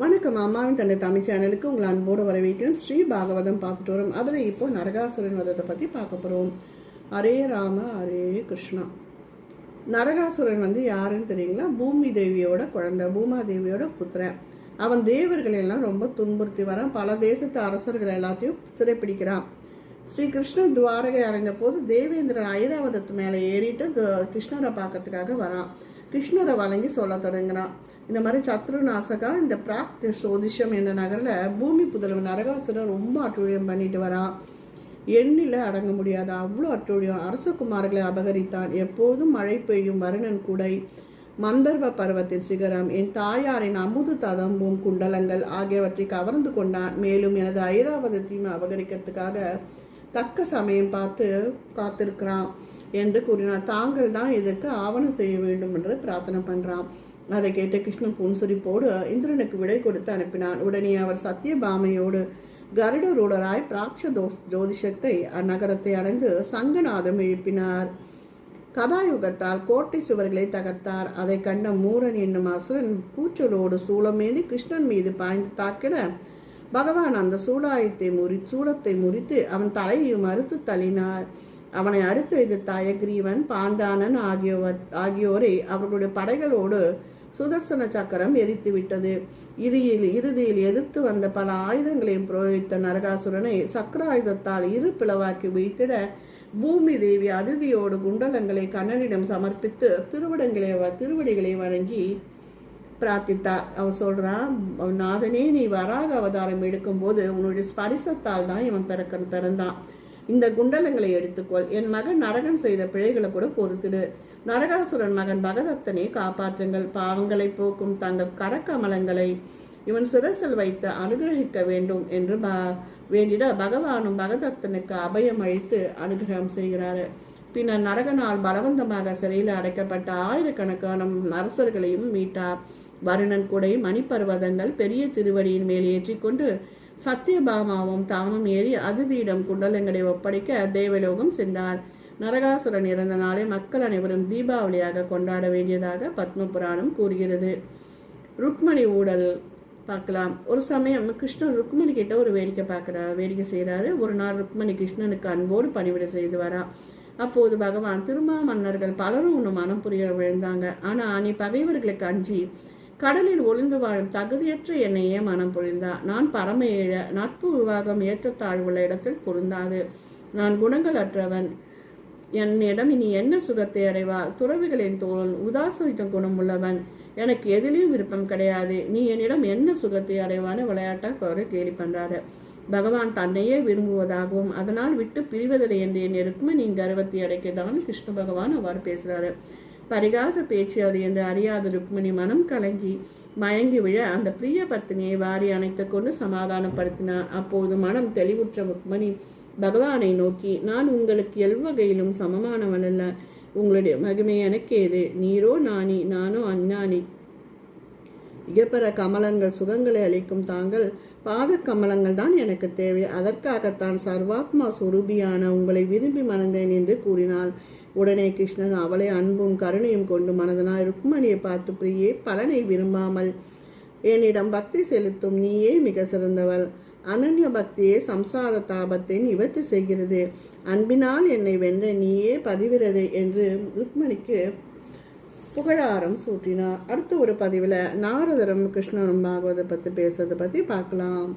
வணக்கம். அம்மாவின் தந்தை தமிழ் சேனலுக்கு உங்களை அன்போடு வரவேற்கிறோம் ஸ்ரீ பாகவதம் பார்த்துட்டு வரோம். அதில் இப்போ நரகாசுரன் வதத்தை பற்றி பார்க்க போகிறோம் ஹரே ராம ஹரே கிருஷ்ணா. நரகாசுரன் வந்து யாருன்னு தெரியுங்களா? பூமி தேவியோட குழந்தை பூமா தேவியோட புத்திரன் அவன் தேவர்கள் எல்லாம் ரொம்ப துன்புறுத்தி வரான். பல தேசத்து அரசர்கள் எல்லாத்தையும் சிறைப்பிடிக்கிறான் ஸ்ரீ கிருஷ்ணன் துவாரகை அடைந்த போது தேவேந்திரன் ஐராவதத்து மேலே ஏறிட்டு கிருஷ்ணரை பார்க்கறதுக்காக வரான். கிருஷ்ணரை வணங்கி சொல்ல தொடங்குறான். இந்த மாதிரி சத்ரு நாசகா இந்த பிராக்தி சோதிஷம் என்ற நகரில் பூமி புதல்வன் நரகாசுரன் ரொம்ப அட்டுழியம் பண்ணிட்டு வரான். எண்ணில் அடங்க முடியாத. அவ்வளோ அட்டுழியம். அரசகுமார்களை அபகரித்தான். எப்போதும் மழை பெய்யும் வருணன் குடை. மந்தர்வ பருவத்தின் சிகரம். என் தாயாரின் அமுது ததம்பும் குண்டலங்கள் ஆகியவற்றை கவர்ந்து கொண்டான். மேலும் எனது ஐராவதத்தையும் அபகரிக்கிறதுக்காக தக்க சமயம் பார்த்து காத்திருக்கிறான் என்று கூறினார். தாங்கள் தான் இதற்கு ஆவணம் செய்ய வேண்டும் என்று பிரார்த்தனை பண்ணுறான் அதை கேட்ட கிருஷ்ணன் புன்சுரிப்போடு இந்திரனுக்கு விடை கொடுத்து அனுப்பினான். உடனே அவர் சத்தியபாமையோடு கருடரூடராய் பிராட்ச தோ ஜோதிஷத்தை அந்நகரத்தை அடைந்து சங்கநாதம் எழுப்பினார். கதாயுகத்தால் கோட்டை சுவர்களை தகர்த்தார். அதை கண்ட மூரன் என்னும் அசுரன் கூச்சலோடு சூளமேந்தி கிருஷ்ணன் மீது பாய்ந்து தாக்கிட பகவான் அந்த சூலாயத்தை முறி சூளத்தை முறித்து அவன் தலையை மறுத்து தள்ளினார். அவனை அடுத்து எதிர்த்த அயக்ரீவன் பாந்தானன் ஆகியோர் ஆகியோரை அவர்களுடைய படைகளோடு சுதர்சன சக்கரம் எரித்து விட்டது இறுதியில் இறுதியில் எதிர்த்து வந்த பல ஆயுதங்களையும் புரோகித்த நரகாசுரனை சக்கர ஆயுதத்தால் இரு பிளவாக்கி வீழ்த்திட பூமி தேவி அதிதியோடு குண்டலங்களை கண்ணனிடம் சமர்ப்பித்து திருவிடங்களை திருவடிகளை வணங்கி பிரார்த்தித்தார் அவர் சொல்றான் நாதனே நீ வராக அவதாரம் எடுக்கும்போது உன்னுடைய ஸ்பரிசத்தால் தான் இவன் பிறக்க பிறந்தான். இந்த குண்டலங்களை எடுத்துக்கொள். என் மகன் நரகன் செய்த பிழைகளை கூட பொறுத்துடு. நரகாசுரன் மகன் பகதத்தனை காப்பாற்றுங்கள். பாவங்களை போக்கும் தங்கள் கரக்கமலங்களை இவன் சிரசில் வைத்து அனுகிரகிக்க வேண்டும் என்று ப வேண்டிட பகவானும் பகதத்தனுக்கு அபயம் அளித்து அனுகிரகம் செய்கிறாரு. பின்னர் நரகனால் பலவந்தமாக சிறையில் அடைக்கப்பட்ட ஆயிரக்கணக்கான அரசர்களையும் மீட்டார். வருணன் கூடை மணிப்பர்வதங்கள் பெரிய திருவடியின் மேல் ஏற்றிக்கொண்டு சத்தியபாமாவும் தாமும் ஏறி அதிதியிடம் குண்டலங்களை ஒப்படைக்க தேவலோகம் சென்றார். நரகாசுரன் இறந்த நாளை மக்கள் அனைவரும் தீபாவளியாக கொண்டாட வேண்டியதாக பத்ம புராணம் கூறுகிறது. ருக்மணி ஊடல் பார்க்கலாம். ஒரு சமயம் கிருஷ்ணன் ருக்மணி கிட்ட ஒரு வேடிக்கை பார்க்குறா வேடிக்கை செய்கிறாரு ஒரு நாள் ருக்மணி கிருஷ்ணனுக்கு அன்போடு பணிவிடை செய்து வரா. அப்போது பகவான் திருமா மன்னர்கள் பலரும் ஒன்று மனம் புரிய விழுந்தாங்க. ஆனால் நீ பகைவர்களுக்கு அஞ்சி கடலில் ஒளிந்து வாழும் தகுதியற்ற என்னையே மனம் புரிந்தா. நான் பரம ஏழ நட்பு விவாகம் ஏற்றத்தாழ்வுள்ள இடத்தில் பொருந்தாது. நான் குணங்கள் அற்றவன். என்னிடம் இனி என்ன சுகத்தை அடைவாள் துறவிகளின் தோழன் உதாசனித்த குணம் உள்ளவன். எனக்கு எதிலையும் விருப்பம் கிடையாது. நீ என்னிடம் என்ன சுகத்தை அடைவான்னு விளையாட்டாக அவரை கேலி பண்றாரு. பகவான் தன்னையே விரும்புவதாகவும் அதனால் விட்டு பிரிவதில்லை என்று என் இருக்குமே நீ கர்வத்தை அடைக்கதான் கிருஷ்ண பகவான் அவ்வாறு பேசுறாரு. பரிகாச பேச்சு அது என்று அறியாத ருக்மிணி மனம் கலங்கி மயங்கி விழ அந்த பிரிய பத்தினியை வாரி அணைத்துக் கொண்டு சமாதானப்படுத்தினார் அப்போது மனம் தெளிவுற்ற ருக்மணி பகவானை நோக்கி நான் உங்களுக்கு எல்வகையிலும் சமமானவன் அல்ல. உங்களுடைய மகிமை எனக்கு நீரோ நானி நானோ அஞ்ஞானி? இகப்பெற கமலங்கள் சுகங்களை அளிக்கும் தாங்கள் பாத கமலங்கள் தான் எனக்கு தேவை. அதற்காகத்தான் சர்வாத்மா சுரூபியான உங்களை விரும்பி மணந்தேன் என்று கூறினாள். உடனே கிருஷ்ணன் அவளை அன்பும் கருணையும் கொண்டு மனதனாய் ருக்மணியை பார்த்து பிரியே பலனை விரும்பாமல் என்னிடம் பக்தி செலுத்தும். நீயே மிக சிறந்தவள். அனன்ய பக்தியே சம்சார தாபத்தை நிவர்த்தி செய்கிறது. அன்பினால் என்னை வென்ற நீயே பதிவிரதே என்று ருக்மணிக்கு புகழாரம் சூட்டினார். அடுத்த ஒரு பதிவில் நாரதரும் கிருஷ்ணரும் பாகவதை பற்றி பேசுறதை பற்றி பார்க்கலாம்.